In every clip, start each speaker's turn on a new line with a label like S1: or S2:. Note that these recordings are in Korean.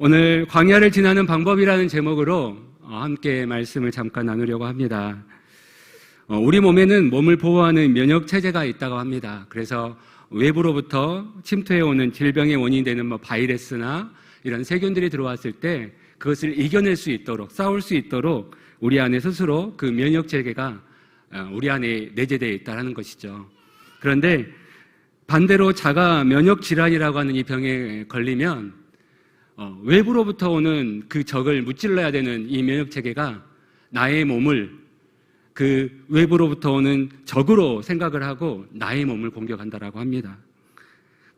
S1: 오늘 광야를 지나는 방법이라는 제목으로 어, 함께 말씀을 잠깐 나누려고 합니다. 어, 우리 몸에는 몸을 보호하는 면역 체제가 있다고 합니다. 그래서 외부로부터 침투해 오는 질병의 원인이 되는 뭐 바이러스나 이런 세균들이 들어왔을 때 그것을 이겨낼 수 있도록 싸울 수 있도록 우리 안에 스스로 그 면역 체계가 어, 우리 안에 내재되어 있다는 것이죠. 그런데 반대로 자가 면역 질환이라고 하는 이 병에 걸리면 어, 외부로부터 오는 그 적을 무찔러야 되는 이 면역 체계가 나의 몸을 그 외부로부터 오는 적으로 생각을 하고 나의 몸을 공격한다라고 합니다.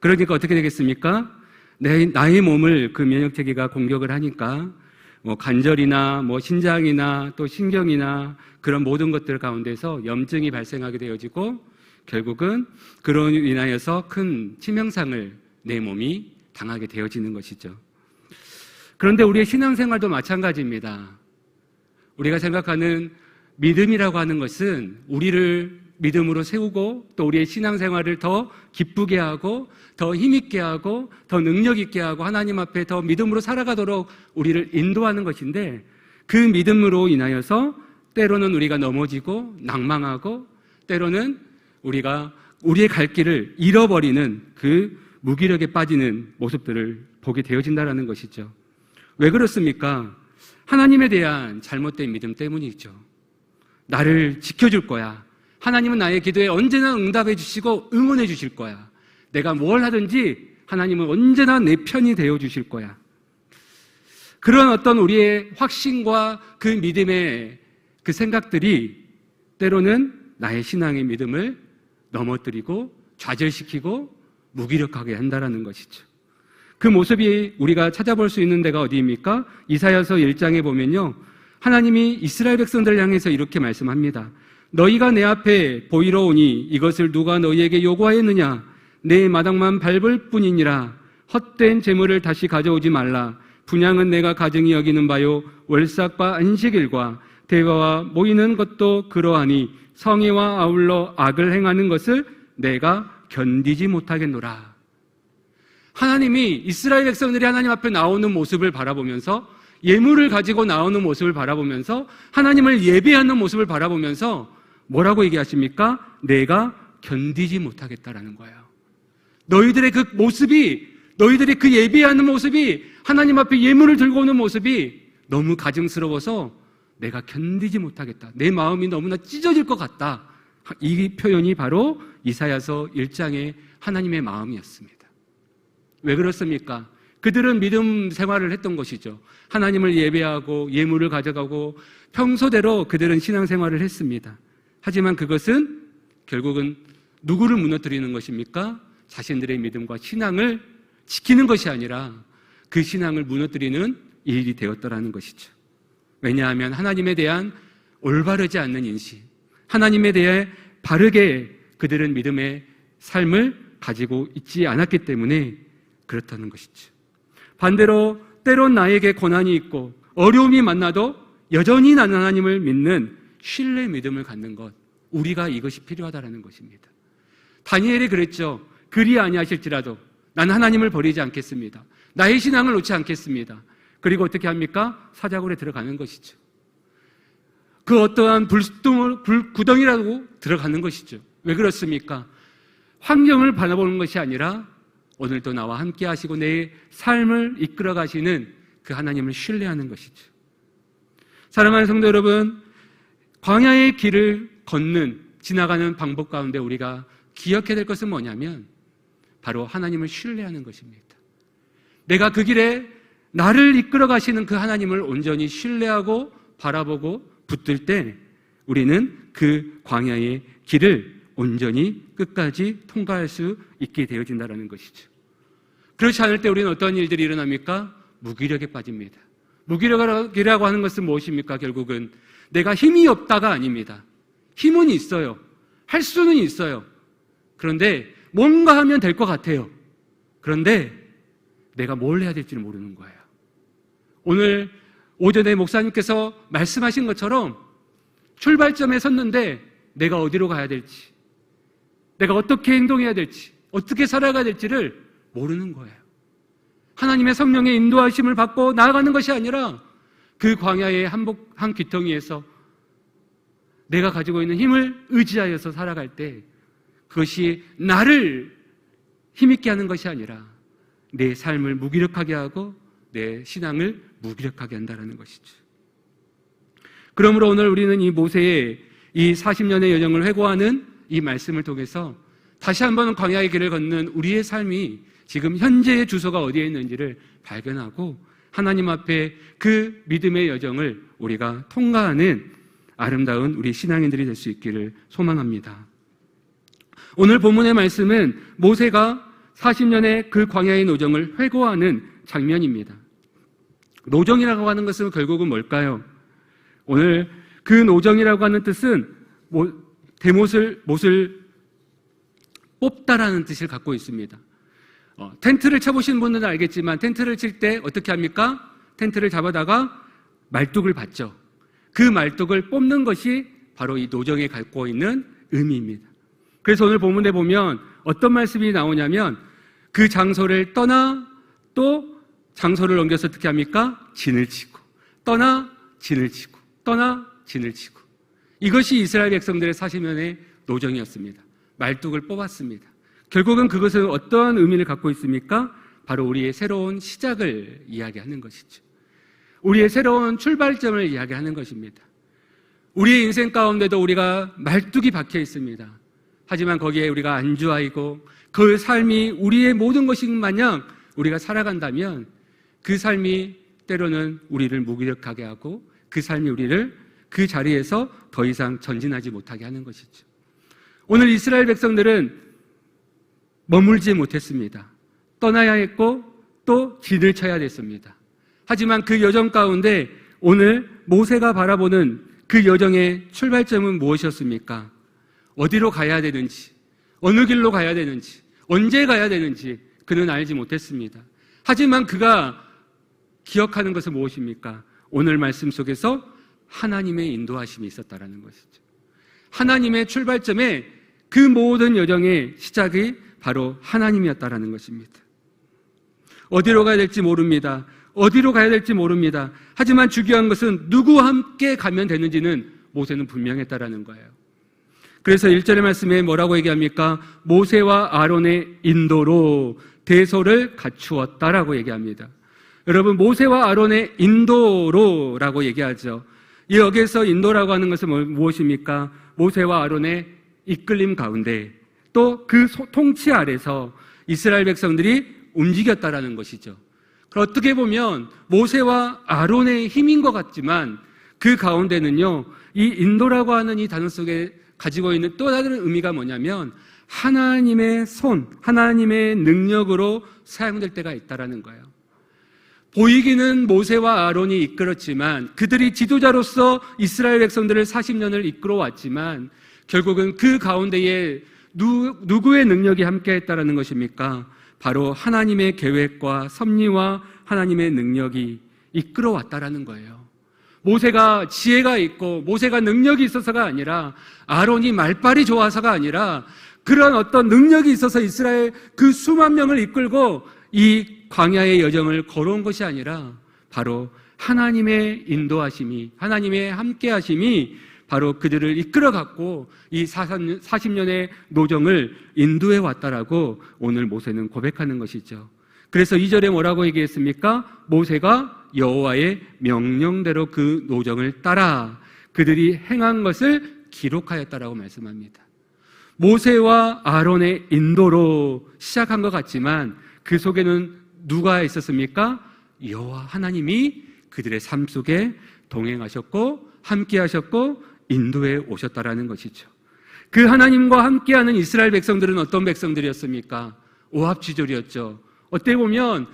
S1: 그러니까 어떻게 되겠습니까? 내, 나의 몸을 그 면역 체계가 공격을 하니까 뭐 관절이나 뭐 신장이나 또 신경이나 그런 모든 것들 가운데서 염증이 발생하게 되어지고 결국은 그로 인하여서 큰 치명상을 내 몸이 당하게 되어지는 것이죠. 그런데 우리의 신앙생활도 마찬가지입니다. 우리가 생각하는 믿음이라고 하는 것은 우리를 믿음으로 세우고 또 우리의 신앙생활을 더 기쁘게 하고 더 힘있게 하고 더 능력있게 하고 하나님 앞에 더 믿음으로 살아가도록 우리를 인도하는 것인데 그 믿음으로 인하여서 때로는 우리가 넘어지고 낭망하고 때로는 우리가 우리의 갈 길을 잃어버리는 그 무기력에 빠지는 모습들을 보게 되어진다는 것이죠. 왜 그렇습니까? 하나님에 대한 잘못된 믿음 때문이죠. 나를 지켜줄 거야. 하나님은 나의 기도에 언제나 응답해 주시고 응원해 주실 거야. 내가 뭘 하든지 하나님은 언제나 내 편이 되어 주실 거야. 그런 어떤 우리의 확신과 그 믿음의 그 생각들이 때로는 나의 신앙의 믿음을 넘어뜨리고 좌절시키고 무기력하게 한다라는 것이죠. 그 모습이 우리가 찾아볼 수 있는 데가 어디입니까? 이사야서 1장에 보면요. 하나님이 이스라엘 백성들을 향해서 이렇게 말씀합니다. 너희가 내 앞에 보이러 오니 이것을 누가 너희에게 요구하였느냐? 내 마당만 밟을 뿐이니라. 헛된 재물을 다시 가져오지 말라. 분양은 내가 가증히 여기는 바요. 월삭과 안식일과 대화와 모이는 것도 그러하니 성의와 아울러 악을 행하는 것을 내가 견디지 못하겠노라. 하나님이 이스라엘 백성들이 하나님 앞에 나오는 모습을 바라보면서 예물을 가지고 나오는 모습을 바라보면서 하나님을 예배하는 모습을 바라보면서 뭐라고 얘기하십니까? 내가 견디지 못하겠다라는 거예요. 너희들의 그 모습이 너희들이 그 예배하는 모습이 하나님 앞에 예물을 들고 오는 모습이 너무 가증스러워서 내가 견디지 못하겠다. 내 마음이 너무나 찢어질 것 같다. 이 표현이 바로 이사야서 1장의 하나님의 마음이었습니다. 왜 그렇습니까? 그들은 믿음 생활을 했던 것이죠. 하나님을 예배하고 예물을 가져가고 평소대로 그들은 신앙 생활을 했습니다. 하지만 그것은 결국은 누구를 무너뜨리는 것입니까? 자신들의 믿음과 신앙을 지키는 것이 아니라 그 신앙을 무너뜨리는 일이 되었더라는 것이죠. 왜냐하면 하나님에 대한 올바르지 않는 인식, 하나님에 대해 바르게 그들은 믿음의 삶을 가지고 있지 않았기 때문에 그렇다는 것이죠. 반대로 때론 나에게 고난이 있고 어려움이 만나도 여전히 나는 하나님을 믿는 신뢰 믿음을 갖는 것, 우리가 이것이 필요하다는 것입니다. 다니엘이 그랬죠. 그리 아니하실지라도 나는 하나님을 버리지 않겠습니다. 나의 신앙을 놓지 않겠습니다. 그리고 어떻게 합니까? 사자굴에 들어가는 것이죠. 그 어떠한 불구덩, 불구덩이라고 들어가는 것이죠. 왜 그렇습니까? 환경을 바라보는 것이 아니라 오늘도 나와 함께 하시고 내 삶을 이끌어 가시는 그 하나님을 신뢰하는 것이죠. 사랑하는 성도 여러분, 광야의 길을 걷는, 지나가는 방법 가운데 우리가 기억해야 될 것은 뭐냐면 바로 하나님을 신뢰하는 것입니다. 내가 그 길에 나를 이끌어 가시는 그 하나님을 온전히 신뢰하고 바라보고 붙들 때 우리는 그 광야의 길을 온전히 끝까지 통과할 수 있게 되어진다는 것이죠. 그렇지 않을 때 우리는 어떤 일들이 일어납니까? 무기력에 빠집니다. 무기력이라고 하는 것은 무엇입니까? 결국은 내가 힘이 없다가 아닙니다. 힘은 있어요. 할 수는 있어요. 그런데 뭔가 하면 될 것 같아요. 그런데 내가 뭘 해야 될지를 모르는 거예요. 오늘 오전에 목사님께서 말씀하신 것처럼 출발점에 섰는데 내가 어디로 가야 될지, 내가 어떻게 행동해야 될지, 어떻게 살아가야 될지를 모르는 거예요. 하나님의 성령의 인도하심을 받고 나아가는 것이 아니라 그 광야의 한복, 한 귀퉁이에서 내가 가지고 있는 힘을 의지하여서 살아갈 때 그것이 나를 힘있게 하는 것이 아니라 내 삶을 무기력하게 하고 내 신앙을 무기력하게 한다는 것이죠. 그러므로 오늘 우리는 이 모세의 이 40년의 여정을 회고하는 이 말씀을 통해서 다시 한번 광야의 길을 걷는 우리의 삶이 지금 현재의 주소가 어디에 있는지를 발견하고 하나님 앞에 그 믿음의 여정을 우리가 통과하는 아름다운 우리 신앙인들이 될 수 있기를 소망합니다. 오늘 본문의 말씀은 모세가 40년의 그 광야의 노정을 회고하는 장면입니다. 노정이라고 하는 것은 결국은 뭘까요? 오늘 그 노정이라고 하는 뜻은 뭐, 대못을 못을 뽑다라는 뜻을 갖고 있습니다. 어, 텐트를 쳐보신 분들은 알겠지만 텐트를 칠 때 어떻게 합니까? 텐트를 잡아다가 말뚝을 받죠. 그 말뚝을 뽑는 것이 바로 이 노정에 갖고 있는 의미입니다. 그래서 오늘 본문에 보면 어떤 말씀이 나오냐면 그 장소를 떠나 또 장소를 옮겨서 어떻게 합니까? 진을 치고 떠나 진을 치고 떠나 진을 치고 이것이 이스라엘 백성들의 40년의 노정이었습니다. 말뚝을 뽑았습니다. 결국은 그것은 어떠한 의미를 갖고 있습니까? 바로 우리의 새로운 시작을 이야기하는 것이죠. 우리의 새로운 출발점을 이야기하는 것입니다. 우리의 인생 가운데도 우리가 말뚝이 박혀 있습니다. 하지만 거기에 우리가 안주하이고 그 삶이 우리의 모든 것인 마냥 우리가 살아간다면 그 삶이 때로는 우리를 무기력하게 하고 그 삶이 우리를 그 자리에서 더 이상 전진하지 못하게 하는 것이죠. 오늘 이스라엘 백성들은 머물지 못했습니다. 떠나야 했고 또 진을 쳐야 됐습니다. 하지만 그 여정 가운데 오늘 모세가 바라보는 그 여정의 출발점은 무엇이었습니까? 어디로 가야 되는지, 어느 길로 가야 되는지, 언제 가야 되는지 그는 알지 못했습니다. 하지만 그가 기억하는 것은 무엇입니까? 오늘 말씀 속에서 하나님의 인도하심이 있었다라는 것이죠. 하나님의 출발점에 그 모든 여정의 시작이 바로 하나님이었다라는 것입니다. 어디로 가야 될지 모릅니다. 어디로 가야 될지 모릅니다. 하지만 중요한 것은 누구와 함께 가면 되는지는 모세는 분명했다라는 거예요. 그래서 1절의 말씀에 뭐라고 얘기합니까? 모세와 아론의 인도로 대소를 갖추었다라고 얘기합니다. 여러분, 모세와 아론의 인도로라고 얘기하죠. 여기에서 인도라고 하는 것은 뭐, 무엇입니까? 모세와 아론의 이끌림 가운데 또 그 통치 아래서 이스라엘 백성들이 움직였다라는 것이죠. 어떻게 보면 모세와 아론의 힘인 것 같지만 그 가운데는요, 이 인도라고 하는 이 단어 속에 가지고 있는 또 다른 의미가 뭐냐면 하나님의 손, 하나님의 능력으로 사용될 때가 있다라는 거예요. 보이기는 모세와 아론이 이끌었지만 그들이 지도자로서 이스라엘 백성들을 40년을 이끌어 왔지만 결국은 그 가운데에 누, 누구의 능력이 함께 했다라는 것입니까? 바로 하나님의 계획과 섭리와 하나님의 능력이 이끌어 왔다라는 거예요. 모세가 지혜가 있고 모세가 능력이 있어서가 아니라 아론이 말빨이 좋아서가 아니라 그런 어떤 능력이 있어서 이스라엘 그 수만 명을 이끌고 이 광야의 여정을 걸어온 것이 아니라 바로 하나님의 인도하심이 하나님의 함께하심이 바로 그들을 이끌어 갖고 이 40년의 노정을 인도해 왔다라고 오늘 모세는 고백하는 것이죠. 그래서 2절에 뭐라고 얘기했습니까? 모세가 여호와의 명령대로 그 노정을 따라 그들이 행한 것을 기록하였다라고 말씀합니다. 모세와 아론의 인도로 시작한 것 같지만 그 속에는 누가 있었습니까? 여호와 하나님이 그들의 삶 속에 동행하셨고 함께 하셨고 인도에 오셨다라는 것이죠. 그 하나님과 함께하는 이스라엘 백성들은 어떤 백성들이었습니까? 오합지졸이었죠. 어떻게 보면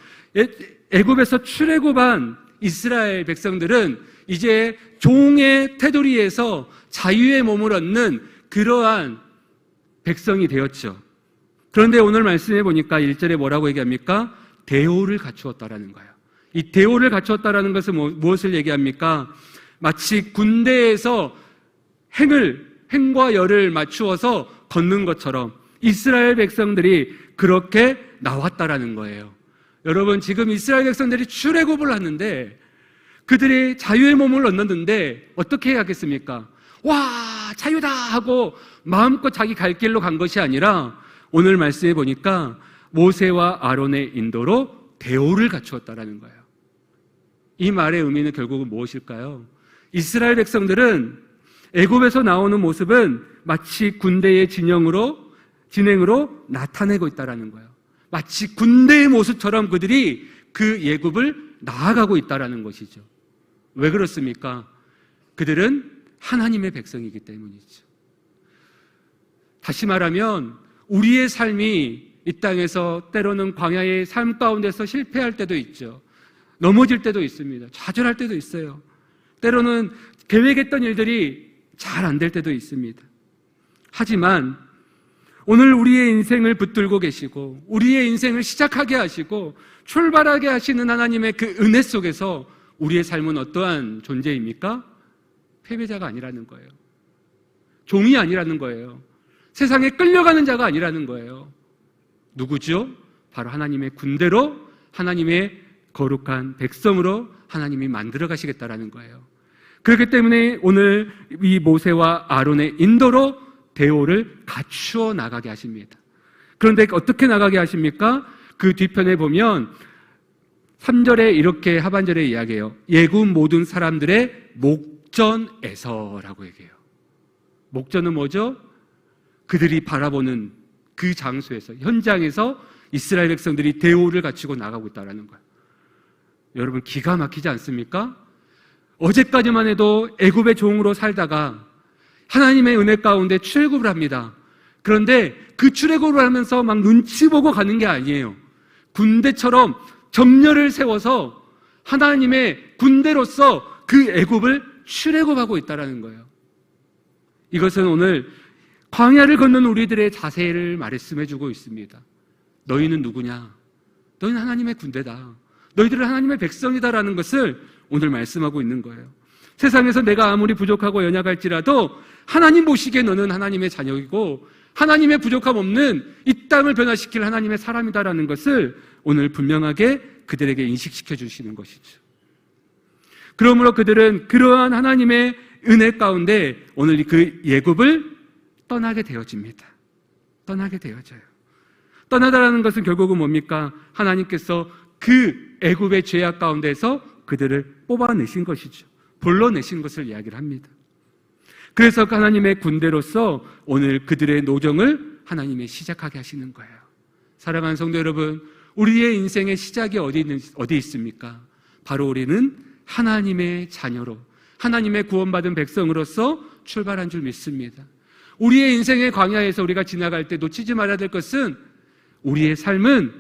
S1: 애굽에서 출애굽한 이스라엘 백성들은 이제 종의 테두리에서 자유의 몸을 얻는 그러한 백성이 되었죠. 그런데 오늘 말씀해 보니까 1절에 뭐라고 얘기합니까? 대오를 갖추었다라는 거예요. 이 대오를 갖추었다라는 것은 뭐, 무엇을 얘기합니까? 마치 군대에서 행을 행과 열을 맞추어서 걷는 것처럼 이스라엘 백성들이 그렇게 나왔다라는 거예요. 여러분 지금 이스라엘 백성들이 출애굽을 하는데 그들이 자유의 몸을 얻는데 어떻게 해야겠습니까? 와 자유다 하고 마음껏 자기 갈 길로 간 것이 아니라 오늘 말씀해 보니까 모세와 아론의 인도로 대오를 갖추었다라는 거예요. 이 말의 의미는 결국은 무엇일까요? 이스라엘 백성들은 애굽에서 나오는 모습은 마치 군대의 진영으로 진행으로 나타내고 있다라는 거예요. 마치 군대의 모습처럼 그들이 그 예굽을 나아가고 있다라는 것이죠. 왜 그렇습니까? 그들은 하나님의 백성이기 때문이죠. 다시 말하면 우리의 삶이 이 땅에서 때로는 광야의 삶 가운데서 실패할 때도 있죠. 넘어질 때도 있습니다. 좌절할 때도 있어요. 때로는 계획했던 일들이 잘 안 될 때도 있습니다. 하지만 오늘 우리의 인생을 붙들고 계시고 우리의 인생을 시작하게 하시고 출발하게 하시는 하나님의 그 은혜 속에서 우리의 삶은 어떠한 존재입니까? 패배자가 아니라는 거예요. 종이 아니라는 거예요. 세상에 끌려가는 자가 아니라는 거예요. 누구죠? 바로 하나님의 군대로 하나님의 거룩한 백성으로 하나님이 만들어 가시겠다라는 거예요. 그렇기 때문에 오늘 이 모세와 아론의 인도로 대오를 갖추어 나가게 하십니다. 그런데 어떻게 나가게 하십니까? 그 뒤편에 보면 3절에 이렇게 하반절에 이야기해요. 예굽 모든 사람들의 목전에서라고 얘기해요. 목전은 뭐죠? 그들이 바라보는 그 장소에서 현장에서 이스라엘 백성들이 대오를 갖추고 나가고 있다라는 거예요. 여러분 기가 막히지 않습니까? 어제까지만 해도 애굽의 종으로 살다가 하나님의 은혜 가운데 출애굽을 합니다. 그런데 그 출애굽을 하면서 막 눈치 보고 가는 게 아니에요. 군대처럼 정렬을 세워서 하나님의 군대로서 그 애굽을 출애굽하고 있다라는 거예요. 이것은 오늘 광야를 걷는 우리들의 자세를 말씀해 주고 있습니다. 너희는 누구냐? 너희는 하나님의 군대다. 너희들은 하나님의 백성이다라는 것을 오늘 말씀하고 있는 거예요. 세상에서 내가 아무리 부족하고 연약할지라도 하나님 보시기에 너는 하나님의 자녀이고 하나님의 부족함 없는 이 땅을 변화시킬 하나님의 사람이다라는 것을 오늘 분명하게 그들에게 인식시켜 주시는 것이죠. 그러므로 그들은 그러한 하나님의 은혜 가운데 오늘 그 예굽을 떠나게 되어집니다. 떠나게 되어져요. 떠나다라는 것은 결국은 뭡니까? 하나님께서 그 애굽의 죄악 가운데서 그들을 뽑아내신 것이죠. 불러내신 것을 이야기를 합니다. 그래서 하나님의 군대로서 오늘 그들의 노정을 하나님이 시작하게 하시는 거예요. 사랑하는 성도 여러분, 우리의 인생의 시작이 어디, 있는, 어디 있습니까? 바로 우리는 하나님의 자녀로, 하나님의 구원받은 백성으로서 출발한 줄 믿습니다. 우리의 인생의 광야에서 우리가 지나갈 때 놓치지 말아야 될 것은 우리의 삶은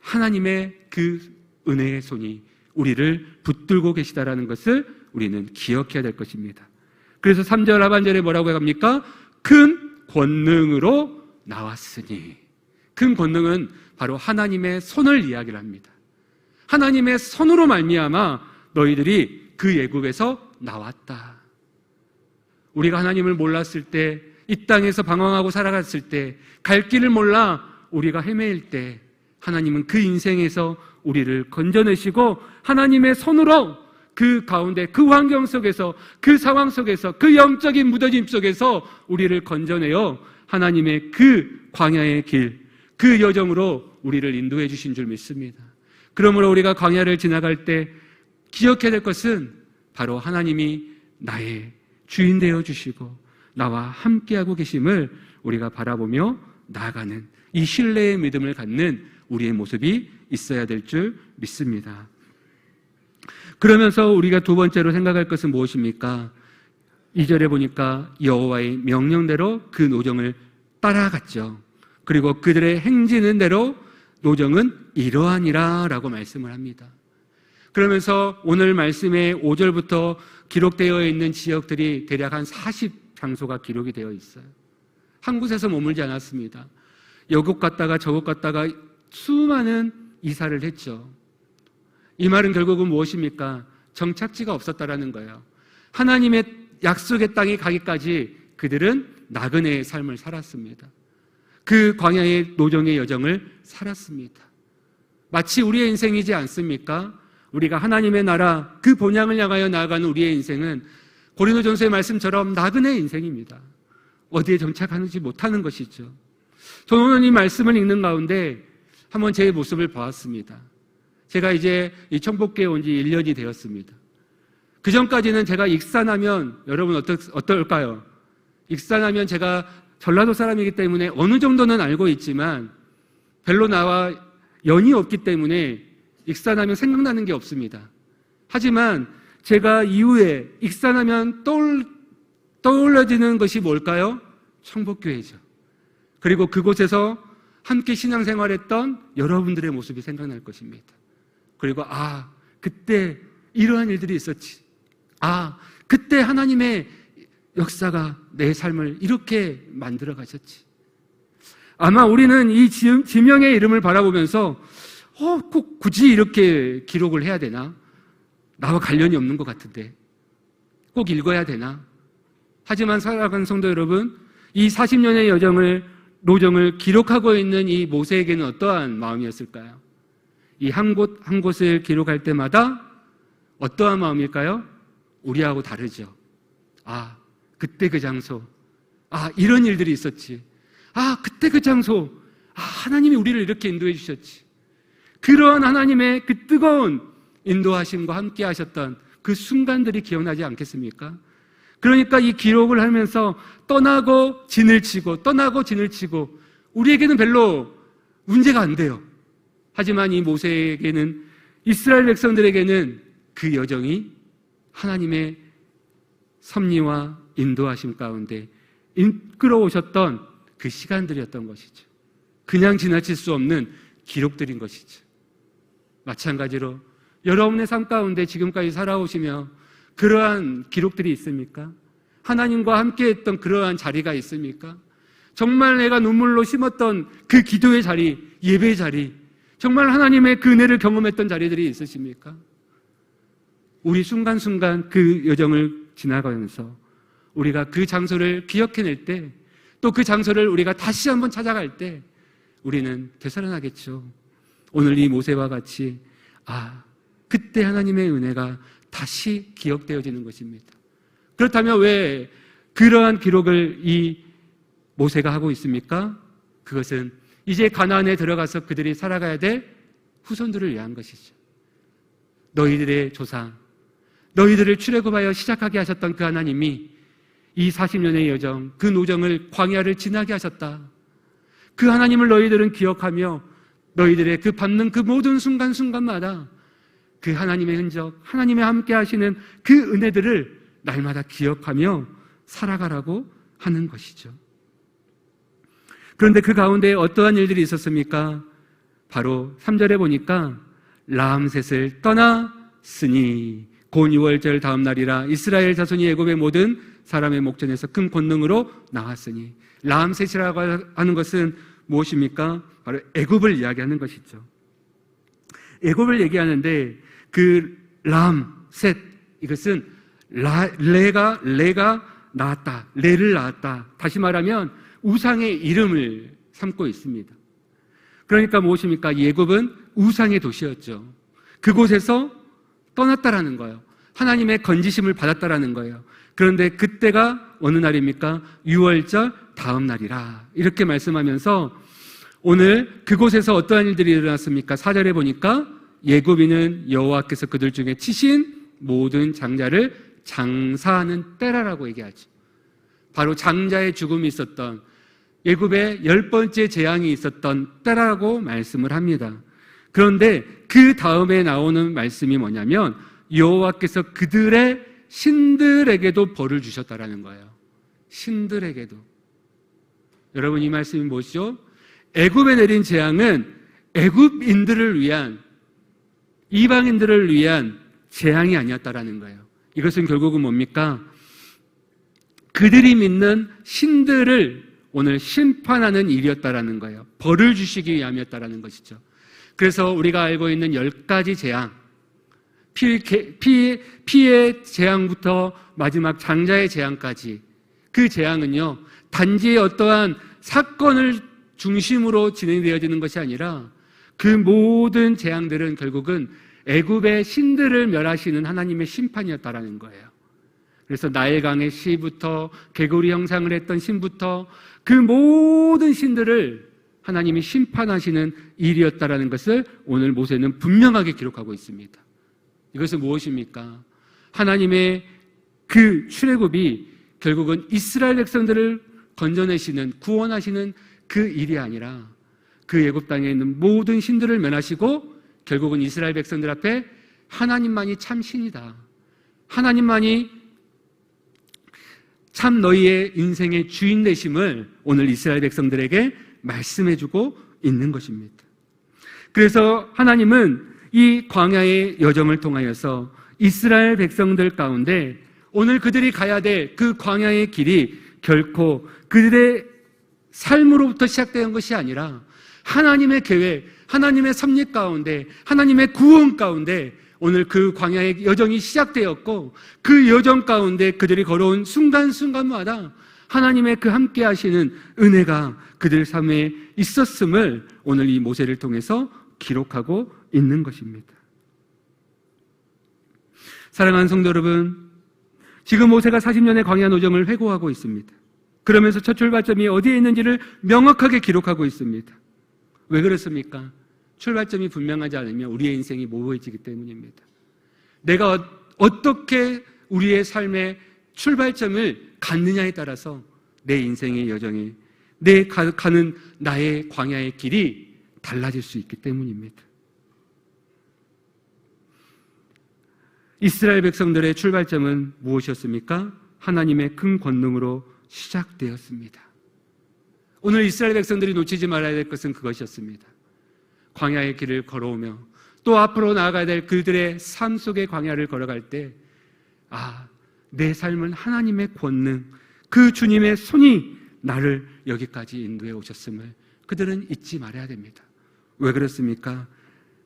S1: 하나님의 그 은혜의 손이 우리를 붙들고 계시다라는 것을 우리는 기억해야 될 것입니다. 그래서 3절 하반절에 뭐라고 합니까? 큰 권능으로 나왔으니. 큰 권능은 바로 하나님의 손을 이야기를 합니다. 하나님의 손으로 말미암아 너희들이 그 예굽에서 나왔다. 우리가 하나님을 몰랐을 때, 이 땅에서 방황하고 살아갔을 때, 갈 길을 몰라 우리가 헤매일 때, 하나님은 그 인생에서 우리를 건져내시고 하나님의 손으로 그 가운데 그 환경 속에서 그 상황 속에서 그 영적인 무뎌짐 속에서 우리를 건져내어 하나님의 그 광야의 길, 그 여정으로 우리를 인도해 주신 줄 믿습니다. 그러므로 우리가 광야를 지나갈 때 기억해야 될 것은 바로 하나님이 나의 주인 되어 주시고 나와 함께하고 계심을 우리가 바라보며 나아가는 이 신뢰의 믿음을 갖는 우리의 모습이 있어야 될 줄 믿습니다. 그러면서 우리가 두 번째로 생각할 것은 무엇입니까? 2절에 보니까 여호와의 명령대로 그 노정을 따라갔죠. 그리고 그들의 행지는 대로 노정은 이러하니라 라고 말씀을 합니다. 그러면서 오늘 말씀의 5절부터 기록되어 있는 지역들이 대략 한 40장소가 기록이 되어 있어요. 한 곳에서 머물지 않았습니다. 여국 갔다가 저국 갔다가 수많은 이사를 했죠. 이 말은 결국은 무엇입니까? 정착지가 없었다라는 거예요. 하나님의 약속의 땅에 가기까지 그들은 나그네의 삶을 살았습니다. 그 광야의 노정의 여정을 살았습니다. 마치 우리의 인생이지 않습니까? 우리가 하나님의 나라 그 본향을 향하여 나아가는 우리의 인생은 고린도전서의 말씀처럼 나그네 인생입니다. 어디에 정착하는지 못하는 것이죠. 저는 오늘 이 말씀을 읽는 가운데 한번 제 모습을 보았습니다. 제가 이제 이 청복교에 온 지 1년이 되었습니다. 그 전까지는 제가 익산하면 여러분 어떨, 어떨까요? 익산하면 제가 전라도 사람이기 때문에 어느 정도는 알고 있지만 별로 나와 연이 없기 때문에 익산하면 생각나는 게 없습니다. 하지만 제가 이후에 익산하면 떠올, 떠올려지는 것이 뭘까요? 청복교회죠. 그리고 그곳에서 함께 신앙생활했던 여러분들의 모습이 생각날 것입니다. 그리고 아 그때 이러한 일들이 있었지. 아 그때 하나님의 역사가 내 삶을 이렇게 만들어 가셨지. 아마 우리는 이 지- 지명의 이름을 바라보면서 어, 꼭 굳이 이렇게 기록을 해야 되나? 나와 관련이 없는 것 같은데. 꼭 읽어야 되나? 하지만 살아간 성도 여러분, 이 40년의 여정을, 노정을 기록하고 있는 이 모세에게는 어떠한 마음이었을까요? 이 한 곳, 한 곳을 기록할 때마다 어떠한 마음일까요? 우리하고 다르죠. 아, 그때 그 장소. 아, 이런 일들이 있었지. 아, 그때 그 장소. 아, 하나님이 우리를 이렇게 인도해 주셨지. 그러한 하나님의 그 뜨거운 인도하심과 함께 하셨던 그 순간들이 기억나지 않겠습니까? 그러니까 이 기록을 하면서 떠나고 진을 치고 떠나고 진을 치고 우리에게는 별로 문제가 안 돼요. 하지만 이 모세에게는 이스라엘 백성들에게는 그 여정이 하나님의 섭리와 인도하심 가운데 이끌어오셨던 그 시간들이었던 것이죠. 그냥 지나칠 수 없는 기록들인 것이죠. 마찬가지로 여러분의 삶 가운데 지금까지 살아오시며 그러한 기록들이 있습니까? 하나님과 함께 했던 그러한 자리가 있습니까? 정말 내가 눈물로 심었던 그 기도의 자리, 예배의 자리, 정말 하나님의 그 은혜를 경험했던 자리들이 있으십니까? 우리 순간순간 그 여정을 지나가면서 우리가 그 장소를 기억해낼 때, 또 그 장소를 우리가 다시 한번 찾아갈 때, 우리는 되살아나겠죠. 오늘 이 모세와 같이, 아, 그때 하나님의 은혜가 다시 기억되어지는 것입니다. 그렇다면 왜 그러한 기록을 이 모세가 하고 있습니까? 그것은 이제 가나안에 들어가서 그들이 살아가야 될 후손들을 위한 것이죠. 너희들의 조상, 너희들을 출애굽하여 시작하게 하셨던 그 하나님이 이 40년의 여정, 그 노정을 광야를 지나게 하셨다. 그 하나님을 너희들은 기억하며 너희들의 그 받는 그 모든 순간순간마다 그 하나님의 흔적, 하나님의 함께 하시는 그 은혜들을 날마다 기억하며 살아가라고 하는 것이죠. 그런데 그 가운데 어떠한 일들이 있었습니까? 바로 3절에 보니까 라암셋을 떠났으니 곧 6월절 다음 날이라 이스라엘 자손이 애굽의 모든 사람의 목전에서 큰 권능으로 나왔으니 라암셋이라고 하는 것은 무엇입니까? 바로 애굽을 이야기하는 것이죠. 애굽을 얘기하는데 그 람 셋 이것은 라, 레가 레가 나왔다. 레를 낳았다. 다시 말하면 우상의 이름을 삼고 있습니다. 그러니까 무엇입니까? 예굽은 우상의 도시였죠. 그곳에서 떠났다라는 거예요. 하나님의 건지심을 받았다라는 거예요. 그런데 그때가 어느 날입니까? 6월절 다음 날이라. 이렇게 말씀하면서 오늘 그곳에서 어떠한 일들이 일어났습니까? 4절에 보니까 예굽인은 여호와께서 그들 중에 치신 모든 장자를 장사하는 때라라고 얘기하죠. 바로 장자의 죽음이 있었던 예굽의 열 번째 재앙이 있었던 때라고 말씀을 합니다. 그런데 그 다음에 나오는 말씀이 뭐냐면 여호와께서 그들의 신들에게도 벌을 주셨다라는 거예요. 신들에게도. 여러분 이 말씀이 무엇이죠? 애굽에 내린 재앙은 애굽인들을 위한 이방인들을 위한 재앙이 아니었다라는 거예요. 이것은 결국은 뭡니까? 그들이 믿는 신들을 오늘 심판하는 일이었다라는 거예요. 벌을 주시기 위함이었다라는 것이죠. 그래서 우리가 알고 있는 열 가지 재앙, 피, 피, 피의 재앙부터 마지막 장자의 재앙까지 그 재앙은요, 단지 어떠한 사건을 중심으로 진행되어지는 것이 아니라 그 모든 재앙들은 결국은 애굽의 신들을 멸하시는 하나님의 심판이었다라는 거예요. 그래서 나일강의 시부터 개구리 형상을 했던 신부터 그 모든 신들을 하나님이 심판하시는 일이었다라는 것을 오늘 모세는 분명하게 기록하고 있습니다. 이것은 무엇입니까? 하나님의 그 출애굽이 결국은 이스라엘 백성들을 건져내시는 구원하시는 그 일이 아니라 그 애굽 땅에 있는 모든 신들을 면하시고 결국은 이스라엘 백성들 앞에 하나님만이 참 신이다. 하나님만이 참 너희의 인생의 주인 되심을 오늘 이스라엘 백성들에게 말씀해 주고 있는 것입니다. 그래서 하나님은 이 광야의 여정을 통하여서 이스라엘 백성들 가운데 오늘 그들이 가야 될 그 광야의 길이 결코 그들의 삶으로부터 시작된 것이 아니라 하나님의 계획, 하나님의 섭리 가운데, 하나님의 구원 가운데 오늘 그 광야의 여정이 시작되었고 그 여정 가운데 그들이 걸어온 순간순간마다 하나님의 그 함께 하시는 은혜가 그들 삶에 있었음을 오늘 이 모세를 통해서 기록하고 있는 것입니다. 사랑하는 성도 여러분, 지금 모세가 40년의 광야 노정을 회고하고 있습니다. 그러면서 첫 출발점이 어디에 있는지를 명확하게 기록하고 있습니다. 왜 그렇습니까? 출발점이 분명하지 않으면 우리의 인생이 모호해지기 때문입니다. 내가 어떻게 우리의 삶의 출발점을 갖느냐에 따라서 내 인생의 여정에 내 가는 나의 광야의 길이 달라질 수 있기 때문입니다. 이스라엘 백성들의 출발점은 무엇이었습니까? 하나님의 큰 권능으로 시작되었습니다. 오늘 이스라엘 백성들이 놓치지 말아야 될 것은 그것이었습니다. 광야의 길을 걸어오며 또 앞으로 나아가야 될 그들의 삶 속의 광야를 걸어갈 때, 아, 내 삶은 하나님의 권능, 그 주님의 손이 나를 여기까지 인도해 오셨음을 그들은 잊지 말아야 됩니다. 왜 그렇습니까?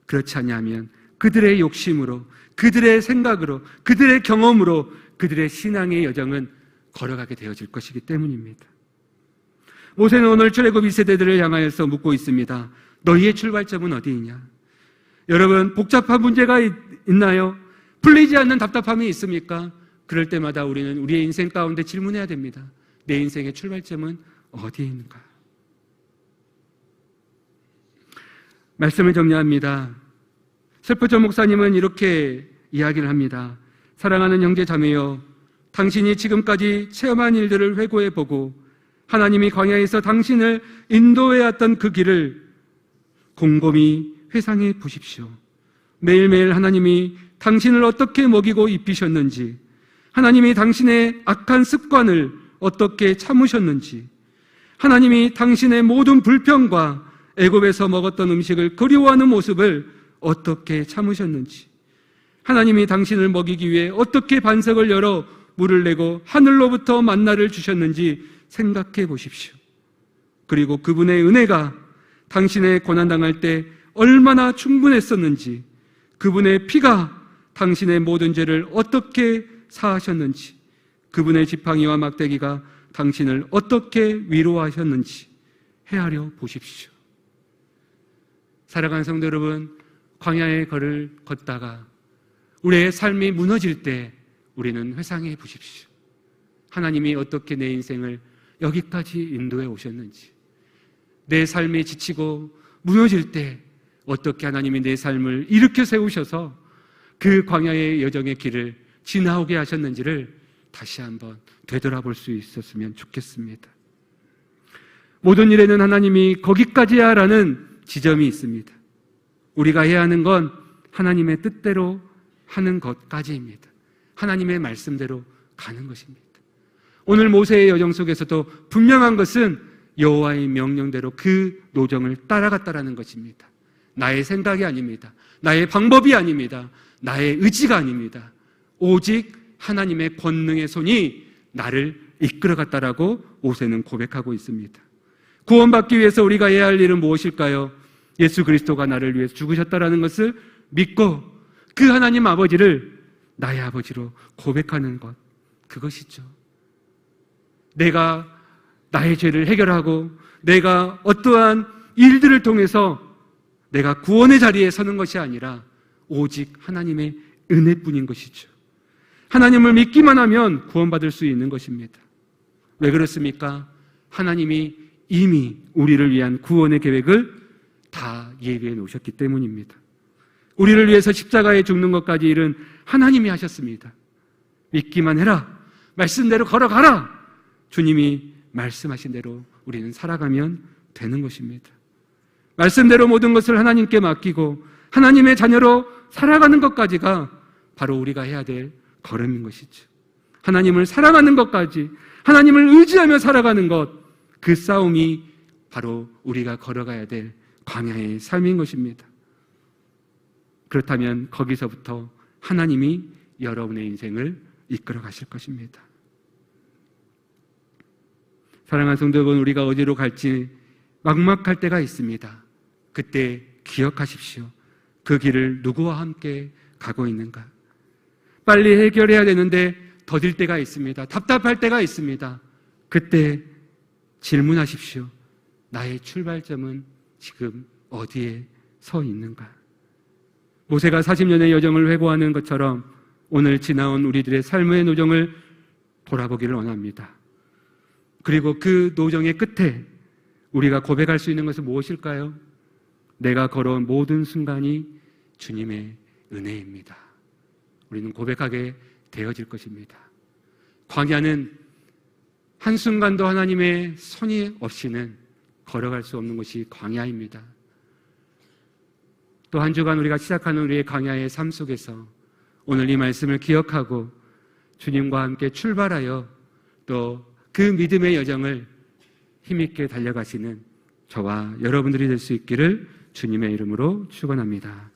S1: 그렇지 않냐면 그들의 욕심으로, 그들의 생각으로, 그들의 경험으로 그들의 신앙의 여정은 걸어가게 되어질 것이기 때문입니다. 모세는 오늘 출애굽 2세대들을 향하여서 묻고 있습니다. 너희의 출발점은 어디이냐? 여러분, 복잡한 문제가 있, 나요 풀리지 않는 답답함이 있습니까? 그럴 때마다 우리는 우리의 인생 가운데 질문해야 됩니다. 내 인생의 출발점은 어디에 있는가? 말씀을 정리합니다. 슬프조 목사님은 이렇게 이야기를 합니다. 사랑하는 형제 자매여, 당신이 지금까지 체험한 일들을 회고해 보고 하나님이 광야에서 당신을 인도해 왔던 그 길을 곰곰이 회상해 보십시오. 매일매일 하나님이 당신을 어떻게 먹이고 입히셨는지, 하나님이 당신의 악한 습관을 어떻게 참으셨는지, 하나님이 당신의 모든 불평과 애굽에서 먹었던 음식을 그리워하는 모습을 어떻게 참으셨는지, 하나님이 당신을 먹이기 위해 어떻게 반석을 열어 물을 내고 하늘로부터 만나를 주셨는지 생각해 보십시오. 그리고 그분의 은혜가 당신의 고난당할 때 얼마나 충분했었는지, 그분의 피가 당신의 모든 죄를 어떻게 사하셨는지, 그분의 지팡이와 막대기가 당신을 어떻게 위로하셨는지 헤아려 보십시오. 사랑하는 성도 여러분, 광야의 걸을 걷다가 우리의 삶이 무너질 때 우리는 회상해 보십시오. 하나님이 어떻게 내 인생을 여기까지 인도해 오셨는지, 내 삶에 지치고 무너질 때 어떻게 하나님이 내 삶을 일으켜 세우셔서 그 광야의 여정의 길을 지나오게 하셨는지를 다시 한번 되돌아볼 수 있었으면 좋겠습니다. 모든 일에는 하나님이 거기까지야 라는 지점이 있습니다. 우리가 해야 하는 건 하나님의 뜻대로 하는 것까지입니다. 하나님의 말씀대로 가는 것입니다. 오늘 모세의 여정 속에서도 분명한 것은 여호와의 명령대로 그 노정을 따라갔다라는 것입니다. 나의 생각이 아닙니다. 나의 방법이 아닙니다. 나의 의지가 아닙니다. 오직 하나님의 권능의 손이 나를 이끌어갔다라고 모세는 고백하고 있습니다. 구원받기 위해서 우리가 해야 할 일은 무엇일까요? 예수 그리스도가 나를 위해서 죽으셨다라는 것을 믿고 그 하나님 아버지를 나의 아버지로 고백하는 것. 그것이죠. 내가 나의 죄를 해결하고 내가 어떠한 일들을 통해서 내가 구원의 자리에 서는 것이 아니라 오직 하나님의 은혜뿐인 것이죠. 하나님을 믿기만 하면 구원받을 수 있는 것입니다. 왜 그렇습니까? 하나님이 이미 우리를 위한 구원의 계획을 다 예비해 놓으셨기 때문입니다. 우리를 위해서 십자가에 죽는 것까지 일은 하나님이 하셨습니다. 믿기만 해라. 말씀대로 걸어가라. 주님이 말씀하신 대로 우리는 살아가면 되는 것입니다. 말씀대로 모든 것을 하나님께 맡기고 하나님의 자녀로 살아가는 것까지가 바로 우리가 해야 될 걸음인 것이죠. 하나님을 사랑하는 것까지 하나님을 의지하며 살아가는 것, 그 싸움이 바로 우리가 걸어가야 될 광야의 삶인 것입니다. 그렇다면 거기서부터 하나님이 여러분의 인생을 이끌어 가실 것입니다. 사랑하는 성도 여러분, 우리가 어디로 갈지 막막할 때가 있습니다. 그때 기억하십시오. 그 길을 누구와 함께 가고 있는가? 빨리 해결해야 되는데 더딜 때가 있습니다. 답답할 때가 있습니다. 그때 질문하십시오. 나의 출발점은 지금 어디에 서 있는가? 모세가 40년의 여정을 회고하는 것처럼 오늘 지나온 우리들의 삶의 노정을 돌아보기를 원합니다. 그리고 그 노정의 끝에 우리가 고백할 수 있는 것은 무엇일까요? 내가 걸어온 모든 순간이 주님의 은혜입니다. 우리는 고백하게 되어질 것입니다. 광야는 한순간도 하나님의 손이 없이는 걸어갈 수 없는 것이 광야입니다. 또 한 주간 우리가 시작하는 우리의 광야의 삶 속에서 오늘 이 말씀을 기억하고 주님과 함께 출발하여 또 그 믿음의 여정을 힘있게 달려가시는 저와 여러분들이 될 수 있기를 주님의 이름으로 축원합니다.